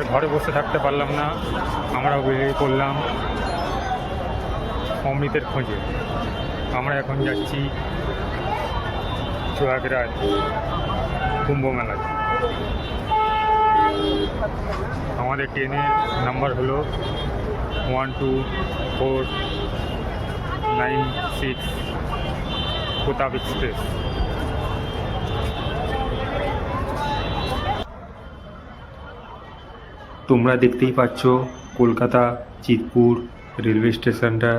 আর ঘরে বসে থাকতে পারলাম না। আমরাও বেরিয়ে পড়লাম অমৃতের খোঁজে। আমরা এখন যাচ্ছি প্রয়াগরাজ কুম্ভ মেলায়। আমাদের ট্রেনের নাম্বার হলো one two four nine six Pratap express. তোমরা দেখতেই পাচ্ছ কলকাতা, চিতপুর রেলওয়ে স্টেশনটা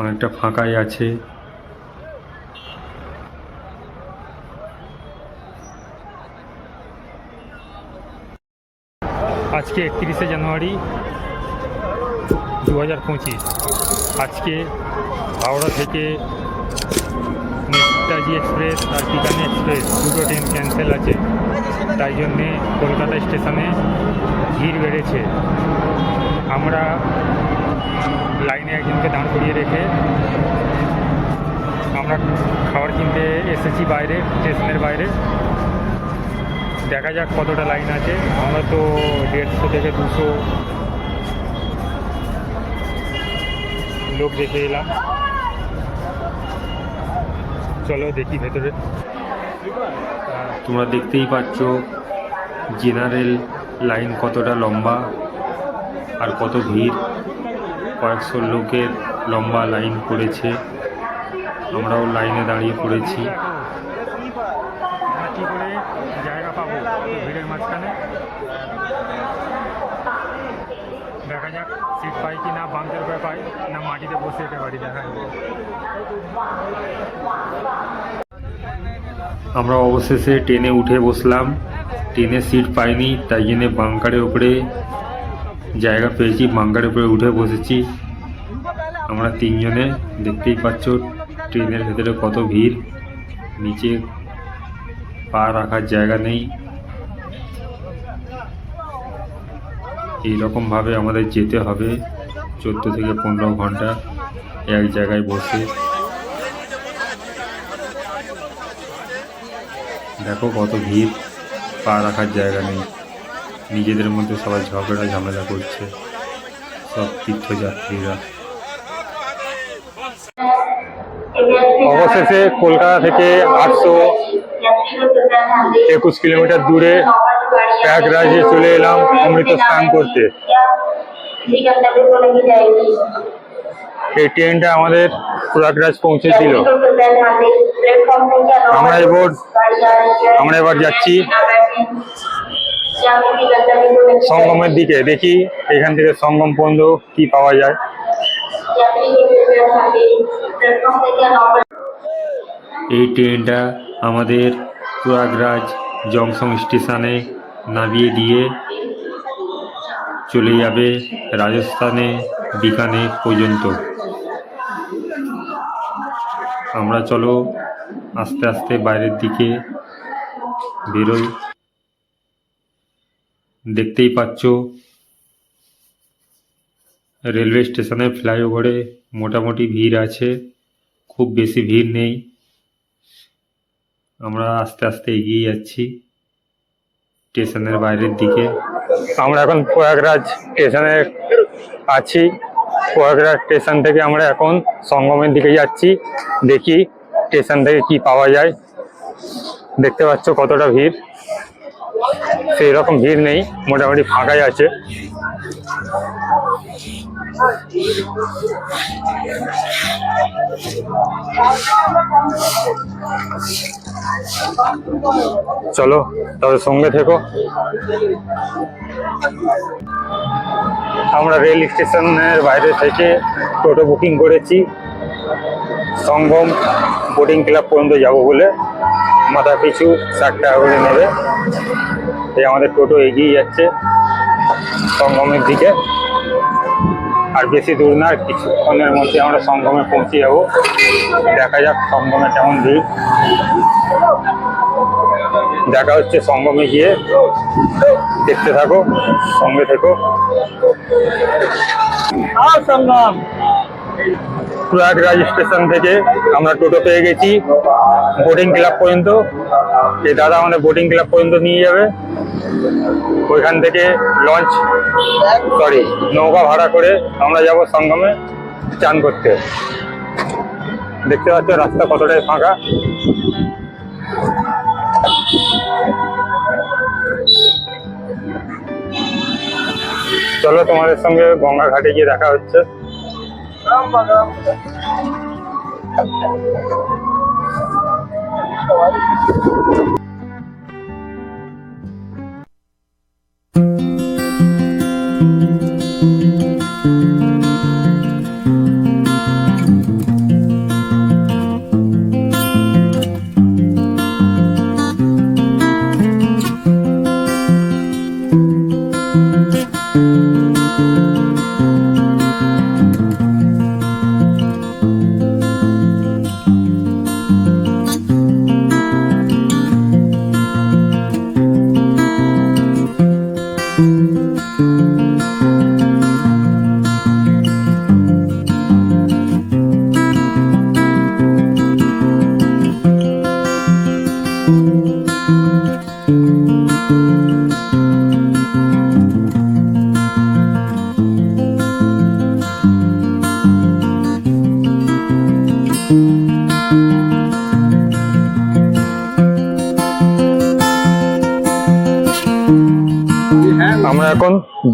অনেকটা ফাঁকাই আছে। আজকে একত্রিশে জানুয়ারি দু হাজার পঁচিশ। আজকে হাওড়া থেকে নেতাজি এক্সপ্রেস আর পিকানি এক্সপ্রেস দুটো ট্রেন ক্যান্সেল আছে। তাই জন্যে কলকাতা স্টেশনে ভিড় বেড়েছে। আমরা লাইনে একজনকে দাঁড় করিয়ে রেখে আমরা খাবার কিনতে এসেছি বাইরে, স্টেশনের বাইরে। দেখা যাক কতটা লাইন আছে। আমরা তো দেড়শো থেকে দুশো লোক দেখে এলাম। চলো দেখি ভেতরে। তোমরা দেখতেই পাচ্ছ, জেনারেল লাইন কতটা লম্বা আর কত ভিড়? কয়েকশো লোকের লম্বা লাইন পড়েছে। আমরাও লাইনে দাঁড়িয়ে পড়েছি। আমরা করে জায়গা পাবো ভিড়ের মাঝখানে। দেখা যাক সিট পাই কি না বাঙ্কের উপরে পাই না মাটিতে বসে যেতে পারি দেখা যাবে। আমরা অবশেষে ট্রেনে উঠে বসলাম। ট্রেনে সিট পাইনি, তাই জন্যে বাঙ্কারের উপরে জায়গা পেয়েছি। বাঙ্কারের উপরে উঠে বসেছি। আমরা তিনজনে দেখতেই পাচ্ছ, ট্রেনের ভেতরে কত ভিড়। নিচে পা রাখার জায়গা নেই। এইরকমভাবে আমাদের যেতে হবে। চোদ্দ থেকে পনেরো ঘণ্টা এক জায়গায় বসে। দেখো কত ভিড়। পা রাখার জায়গা নেই। নিজেদের মধ্যে সবাই ঝগড়া, ঝামেলা করছে। সব তীর্থযাত্রীরা। অবশেষে কলকাতা থেকে আটশো একুশ কিলোমিটার দূরে প্রয়াগরাজে চলে এলাম অমৃত স্নান করতে। এই ট্রেনটা আমাদের প্রয়াগরাজ পৌঁছে দিল। আমরা এবার আমরা এবার যাচ্ছি। সঙ্গমের দিকে দেখি এখান থেকে সঙ্গম পর্যন্ত কি পাওয়া যায়। এই ট্রেনটা আমাদের প্রয়াগরাজ জংশন স্টেশনে নামিয়ে দিয়ে চলে যাবে রাজস্থানে বিকানে পর্যন্ত। আমরা চলো আস্তে আস্তে বাইরের দিকে বেরোই। দেখতেই পাচ্ছ। রেলওয়ে স্টেশনের ফ্লাইওভারে মোটামুটি ভিড় আছে, খুব বেশি ভিড় নেই। আমরা আস্তে আস্তে এগিয়ে যাচ্ছি স্টেশনের বাইরের দিকে। আমরা এখন প্রয়াগরাজ স্টেশনে আছি। প্রয়াগরাজ স্টেশন থেকে আমরা এখন সঙ্গমের দিকে যাচ্ছি। দেখি স্টেশন থেকে কি পাওয়া যায়। দেখতে পাচ্ছ কতটা ভিড়। সেই রকম ভিড় নেই, মোটামুটি ফাঁকাই আছে। চলো তবে সঙ্গে থেকো। আমরা রেল স্টেশনের বাইরে থেকে টোটো বুকিং করেছি। সঙ্গম বোটিং ক্লাব পর্যন্ত যাব বলে। মাথা পিছু ষাট টাকা করে নেবে। এই আমাদের টোটো এগিয়ে যাচ্ছে সঙ্গমের দিকে। আর বেশি দূর না কিছুক্ষণের মধ্যে আমরা সঙ্গমে পৌঁছে যাব। দেখা যাক সঙ্গমে কেমন ভিড়। দেখা হচ্ছে সঙ্গমে গিয়ে। দেখতে থাকো সঙ্গে থেকো। প্রয়াগরাজ স্টেশন থেকে আমরা টোটো পেয়ে গেছি। বোটিং ক্লাব পর্যন্ত এই দাদা আমাদের বোটিং ক্লাব পর্যন্ত নিয়ে যাবে। ওইখান থেকে লঞ্চ সরি নৌকা ভাড়া করে আমরা যাব সঙ্গমে চান করতে। দেখতে পাচ্ছ রাস্তা কতটাই ফাঁকা। চলো তোমাদের সঙ্গে গঙ্গা ঘাটে গিয়ে দেখা হচ্ছে। 好玩。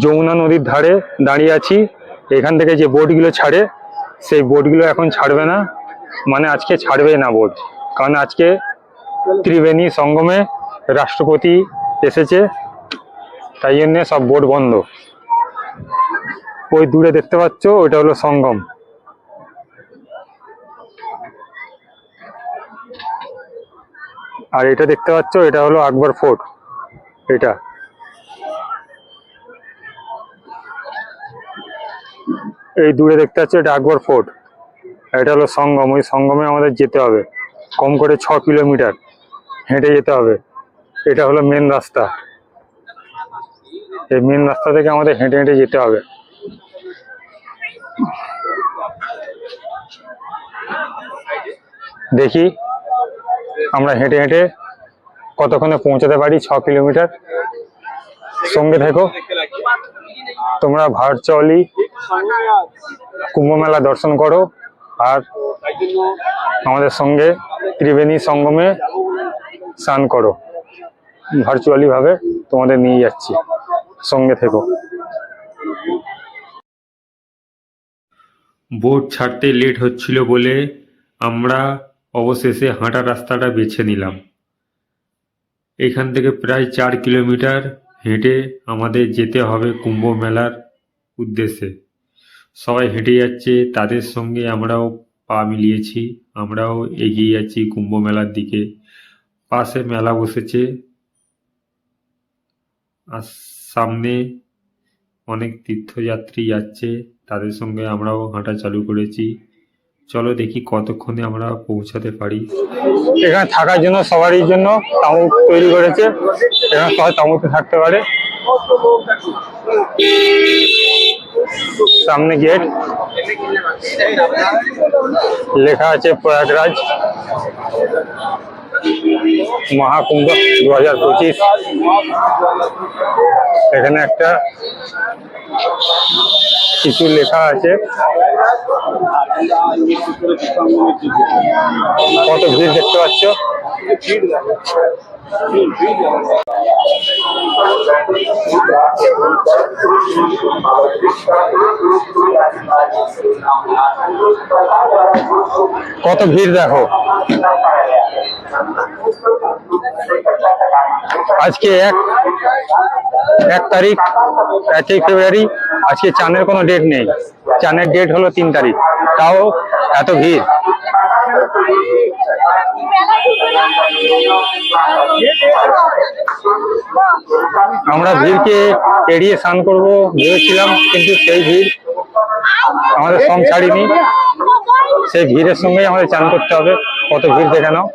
যমুনা নদীর ধারে দাঁড়িয়ে আছি। এখান থেকে যে বোটগুলো ছাড়ে, সেই বোটগুলো এখন ছাড়বে না। মানে আজকে ছাড়বে না বোট। কারণ আজকে ত্রিবেণী সঙ্গমে রাষ্ট্রপতি এসেছে। তাই জন্যে সব বোট বন্ধ। ওই দূরে দেখতে পাচ্ছ, ওইটা হলো সঙ্গম। আর এটা দেখতে পাচ্ছ, এটা হলো আকবর ফোর্ট। এটা। এই দূরে দেখতে পাচ্ছ এটা আকবর ফোর্ট। এটা হলো সঙ্গম। ওই সঙ্গমে আমাদের যেতে হবে। কম করে ছ কিলোমিটার হেঁটে যেতে হবে। এটা হলো মেন রাস্তা। এই মেন রাস্তা থেকে আমাদের হেঁটে হেঁটে যেতে হবে। দেখি আমরা হেঁটে হেঁটে কতক্ষণে পৌঁছাতে পারি ছ কিলোমিটার। সঙ্গে থেকো। তোমরা ভার্চুয়ালি কুম্ভ মেলা দর্শন করো আর আমাদের সঙ্গে ত্রিবেণী সঙ্গমে স্নান করো। ভার্চুয়ালি ভাবে তোমাদের নিয়ে যাচ্ছি। সঙ্গে থেকো। বোট ছাড়তে লেট হচ্ছিল বলে আমরা অবশেষে হাঁটা রাস্তাটা বেছে নিলাম। এখান থেকে প্রায় চার কিলোমিটার হেঁটে আমাদের যেতে হবে কুম্ভ মেলার উদ্দেশ্যে। সবাই হেঁটে যাচ্ছে, তাদের সঙ্গে আমরাও পা মিলিয়েছি, আমরাও এগিয়ে যাচ্ছি কুম্ভ মেলার দিকে। পাশে মেলা বসেছে। আর সামনে অনেক তীর্থযাত্রী যাচ্ছে, তাদের সঙ্গে আমরাও হাঁটা চালু করেছি। চলো দেখি কতক্ষণে আমরা পৌঁছাতে পারি। এখানে থাকার জন্য সবারই জন্য তাঁবু তৈরি করেছে। এখানে সবাই তাঁবুতে থাকতে পারে। সামনে গেট। লেখা আছে প্রয়াগরাজ। মহাকুম্ভ দু হাজার পঁচিশ। এখানে একটা কিছু লেখা আছে। কত ভিড় দেখতে পাচ্ছ? কত ভিড় দেখো। আজকে এক এক তারিখ একই ফেব্রুয়ারি আজকে চানের কোনো ডেট নেই। চানের ডেট হলো তিন তারিখ। তাও এত ভিড়। আমরা ভিড়কে এড়িয়ে স্নান করব, ভেবেছিলাম, কিন্তু সেই ভিড় আমাদের সম ছাড়িনি। সেই ভিড়ের সঙ্গেই আমাদের চান করতে হবে, কত ভিড় দেখে নাও।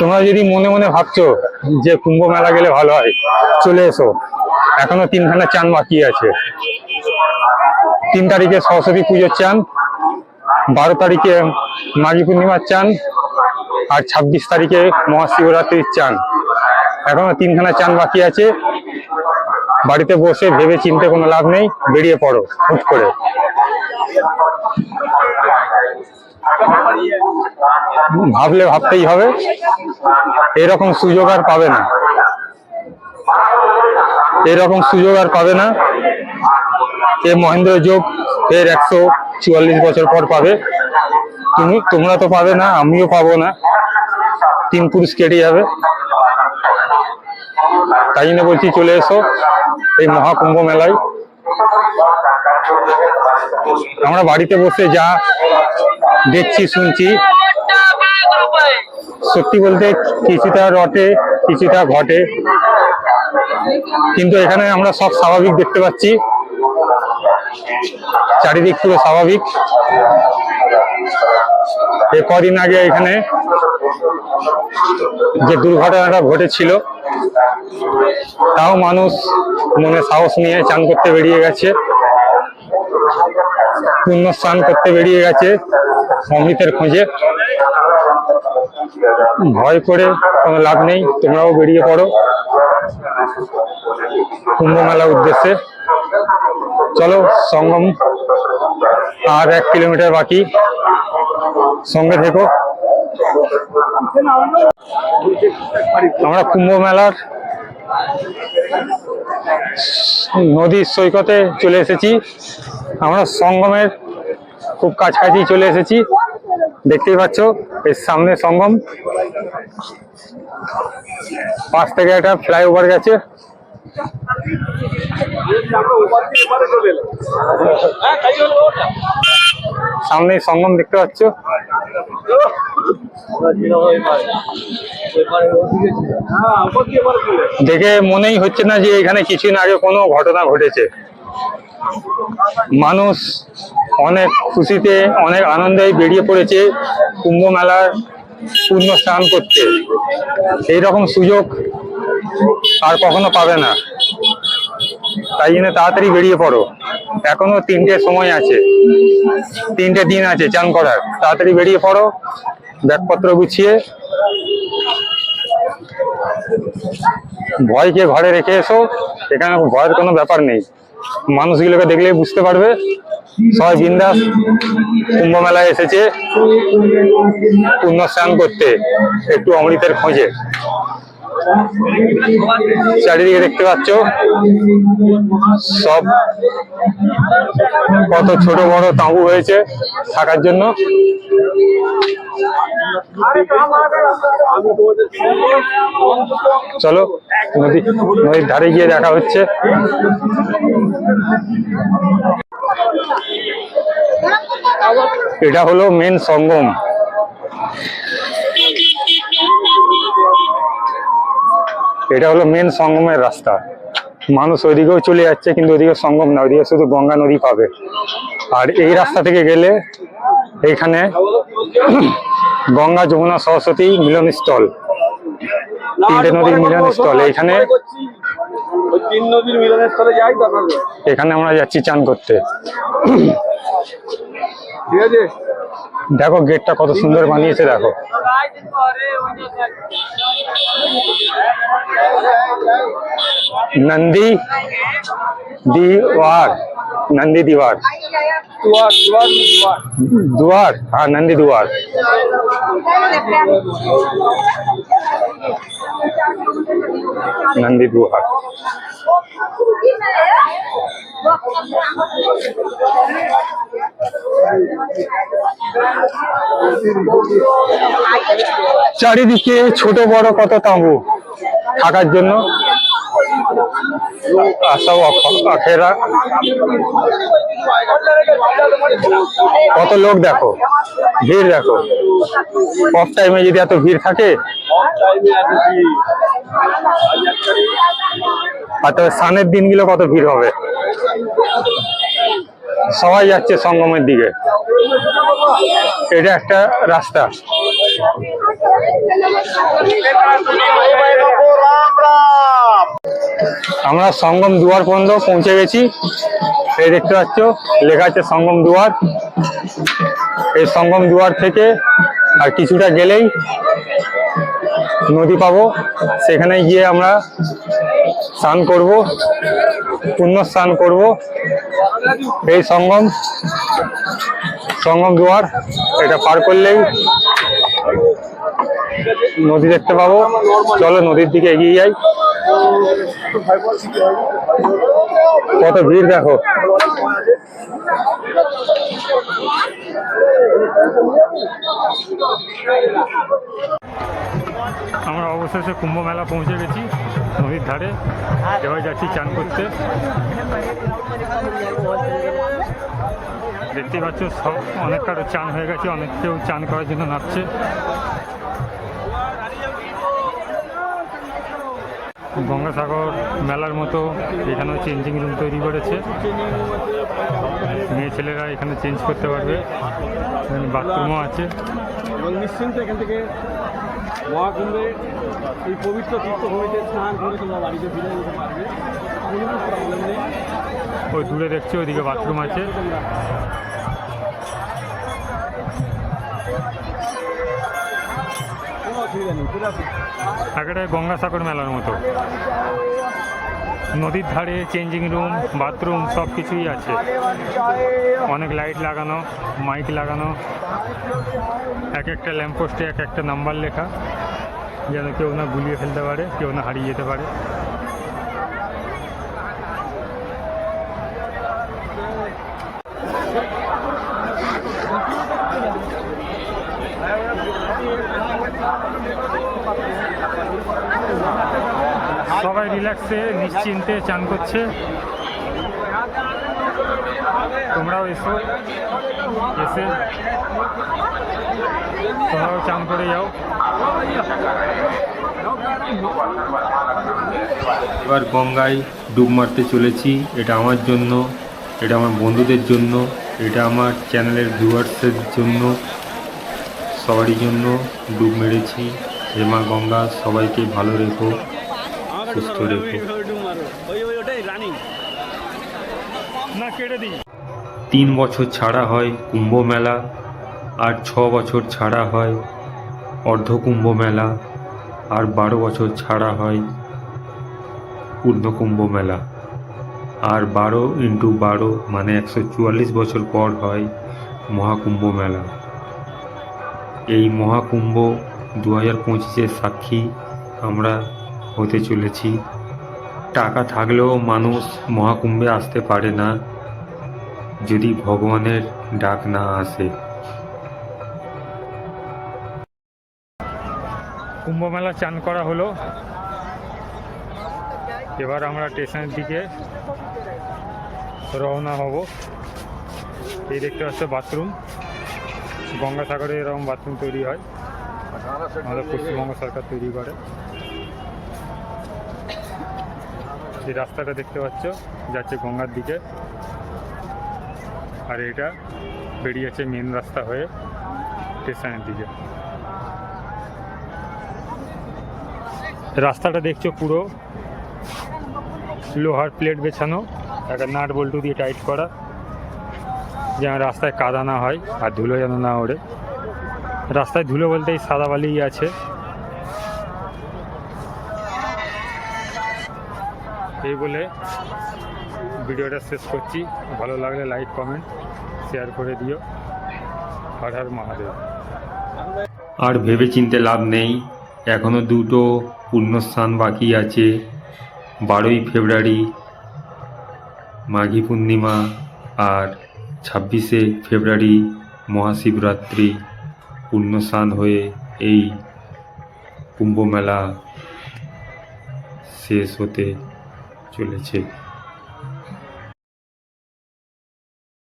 তোমরা যদি মনে মনে ভাবছ যে কুম্ভ মেলা গেলে ভালো হয়, চলে এসো। এখনও তিনখানা চান বাকি আছে। তিন তারিখে সরস্বতী পুজোর চান বারো তারিখে মাঘী পূর্ণিমার চান আর ছাব্বিশ তারিখে মহাশিবরাত্রির চান এখনও তিনখানা চান বাকি আছে। বাড়িতে বসে ভেবে চিনতে কোনো লাভ নেই, বেরিয়ে পড়ো, হুট করে। ভাবলে ভাবতেই হবে, এরকম সুযোগ আর পাবে না। এরকম সুযোগ আর পাবে না। এ মহেন্দ্র যোগ, এর একশো চুয়াল্লিশ বছর পর পাবে। তুমি, তোমরা তো পাবে না, আমিও পাবো না। তিন পুরুষ কেটে যাবে। তাই জন্য বলছি, চলে এসো এই মহাকুম্ভ মেলায়। আমরা বাড়িতে বসে যা দেখছি, শুনছি, সত্যি বলতে কিছুটা রটে, কিছুটা ঘটে। কিন্তু এখানে আমরা সব স্বাভাবিক দেখতে পাচ্ছি। চারিদিক পুরো স্বাভাবিক। এ কদিন আগে এখানে যে দুর্ঘটনাটা ঘটেছিল, তাও মানুষ মনে সাহস নিয়ে চান করতে বেরিয়ে গেছে পুণ্য স্নান করতে বেরিয়ে গেছে। অমৃতের খোঁজে। ভয় করে কোনো লাভ নেই, তোমরাও বেরিয়ে পড়ো। কুম্ভ মেলার উদ্দেশ্যে। চলো, সঙ্গম, আর এক কিলোমিটার বাকি। সঙ্গে থেকো। আমরা কুম্ভ মেলার নদীর সৈকতে চলে এসেছি। আমরা সঙ্গমের খুব কাছাকাছি চলে এসেছি। দেখতেই পাচ্ছ, এর সামনে সঙ্গম। পাশ থেকে একটা ফ্লাইওভার গেছে। সামনে সঙ্গম দেখতে পাচ্ছ। দেখে মনেই হচ্ছে না যে এখানে কিছুদিন আগে কোনো ঘটনা ঘটেছে। মানুষ অনেক খুশিতে, অনেক আনন্দে বেরিয়ে পড়েছে কুম্ভ মেলার পূর্ণ স্নান করতে। এই রকম সুযোগ আর কখনো পাবে না। তাই জন্য তাড়াতাড়ি বেরিয়ে পড়ো। এখনও তিনটে সময় আছে। তিনটে দিন আছে চান করার। তাড়াতাড়ি বেরিয়ে পড়ো, ব্যাগপত্র গুছিয়ে। ভয়কে ঘরে রেখে এসো। এখানে ভয়ের কোনো ব্যাপার নেই। মানুষগুলোকে দেখলে বুঝতে পারবে। সবাই বিন্দাস কুম্ভ মেলায় এসেছে। পুণ্য স্নান করতে একটু অমৃতের খোঁজে। চারিদিকে দেখতে পাচ্ছ। সব কত ছোট বড় তাঁবু হয়েছে থাকার জন্য। চলো, নদী, নদীর ধারে গিয়ে দেখা হচ্ছে। এটা হলো মেন সঙ্গম। এটা হলো মেন সঙ্গমের রাস্তা। মানুষ ওইদিকেও চলে যাচ্ছে কিন্তু ওইদিকে সঙ্গম না ওইদিকে শুধু গঙ্গা নদী পাবে। আর এই রাস্তা থেকে গেলে এইখানে গঙ্গা যমুনা সরস্বতী মিলনস্থল তিনটে নদীর মিলনস্থল এইখানে ওই তিন নদীর মিলনের যাই এখানে আমরা যাচ্ছি চান করতে। ঠিক আছে? দেখো গেটটা কত সুন্দর বানিয়েছে দেখো। নন্দী দিওয়ার নন্দী দিওয়ার। দুয়ার হ্যাঁ নন্দী দুয়ার। নন্দী দুয়ার। চারিদিকে ছোট বড় কত তাঁবু থাকার জন্য? কত লোক দেখো? ভিড় দেখো। অফ টাইমে যদি এত ভিড় থাকে, আর তবে স্নানের দিনগুলো কত ভিড় হবে? সবাই যাচ্ছে সঙ্গমের দিকে। এটা একটা রাস্তা। আমরা সঙ্গম দুয়ার পর্যন্ত পৌঁছে গেছি। এই দেখতে পাচ্ছ, লেখা আছে সঙ্গম দুয়ার। এই সঙ্গম দুয়ার থেকে আর কিছুটা গেলেই নদী পাবো। সেখানে গিয়ে আমরা স্নান করব পুণ্য স্নান করব। এই সঙ্গম সঙ্গম দুয়ার, এটা পার করলেই নদী দেখতে পাবো। চলো নদীর দিকে এগিয়ে যাই। কত ভিড় দেখো। আমরা অবশেষে কুম্ভ মেলা পৌঁছে গেছি নদীর ধারে। এবার যাচ্ছি চান করতে। দেখতে পাচ্ছ, সব অনেক কারও চান হয়ে গেছে, অনেক কেউ চান করার জন্য নাচছে গঙ্গাসাগর মেলার মতো এখানেও চেঞ্জিং রুম তৈরি করেছে। মেয়ে ছেলেরা এখানে চেঞ্জ করতে পারবে। বাথরুমও আছে। এবং নিশ্চিন্তে এখান থেকে মহাকুম্ভে এই পবিত্র তীর্থভূমিতে স্নান করে তোমরা বাড়িতে ফিরে যেতে পারবে। কোনো প্রবলেম নেই। ওই দূরে দেখছি ওইদিকে বাথরুম আছে। একেবারে গঙ্গাসাগর মেলার মতো। নদীর ধারে চেঞ্জিং রুম বাথরুম সব কিছুই আছে। অনেক লাইট লাগানো মাইক লাগানো। এক একটা ল্যাম্পপোস্টে এক একটা নাম্বার লেখা। যেন কেউ না গুলিয়ে ফেলতে পারে, কেউ না হারিয়ে যেতে পারে সবাই রিল্যাক্সে নিশ্চিন্তে চান করছে। তোমরাও এসো, এসে তোমরাও চান করে যাও। এবার গঙ্গায় ডুব মারতে চলেছি। এটা আমার জন্য, এটা আমার বন্ধুদের জন্য, এটা আমার চ্যানেলের ভিউয়ার্সের জন্য, সবারই জন্য ডুব মেরেছি। হে মা গঙ্গা, সবাইকে ভালো রেখো। সুস্থ রেখো তিন বছর ছাড়া হয় কুম্ভ মেলা আর ছ বছর ছাড়া হয় অর্ধ কুম্ভ মেলা আর বারো বছর ছাড়া হয় পূর্ণ কুম্ভ মেলা। আর বারো ইন্টু বারো মানে একশো চুয়াল্লিশ বছর পর হয় মহাকুম্ভ মেলা। এই মহাকুম্ভ দু হাজার পঁচিশের সাক্ষী আমরা হতে চলেছি। টাকা থাকলেও মানুষ মহাকুম্ভে আসতে পারে না, যদি ভগবানের ডাক না আসে। কুম্ভ মেলা চান করা হলো। এবার আমরা স্টেশনের দিকে রওনা হব। এই দেখতে পাচ্ছ বাথরুম। গঙ্গাসাগরে এরকম বাথরুম তৈরি হয়। আমাদের পশ্চিমবঙ্গ সরকার তৈরি করে। এই রাস্তাটা দেখতে পাচ্ছ, যাচ্ছে গঙ্গার দিকে। আর এটা বেরিয়েছে মেন রাস্তা হয়ে স্টেশনের দিকে। রাস্তাটা দেখছ পুরো লোহার প্লেট বেছানো, একটা নাট বল্টু দিয়ে টাইট করা, যেন রাস্তায় কাদা না হয় আর ধুলো যেন না ওড়ে। রাস্তায় ধুলো বলতে এই সাদা বালিই আছে। এই বলে ভিডিওটা শেষ করছি। ভালো লাগলে লাইক কমেন্ট শেয়ার করে দিও। হর হর মহাদেব। আর ভেবে চিনতে লাভ নেই। এখনও দুটো পুণ্যস্থান বাকি আছে। বারোই ফেব্রুয়ারি, মাঘী পূর্ণিমা আর ছাব্বিশে ফেব্রুয়ারি মহাশিবরাত্রি পুণ্যস্নান হয়ে এই কুম্ভ মেলা শেষ হতে চলেছে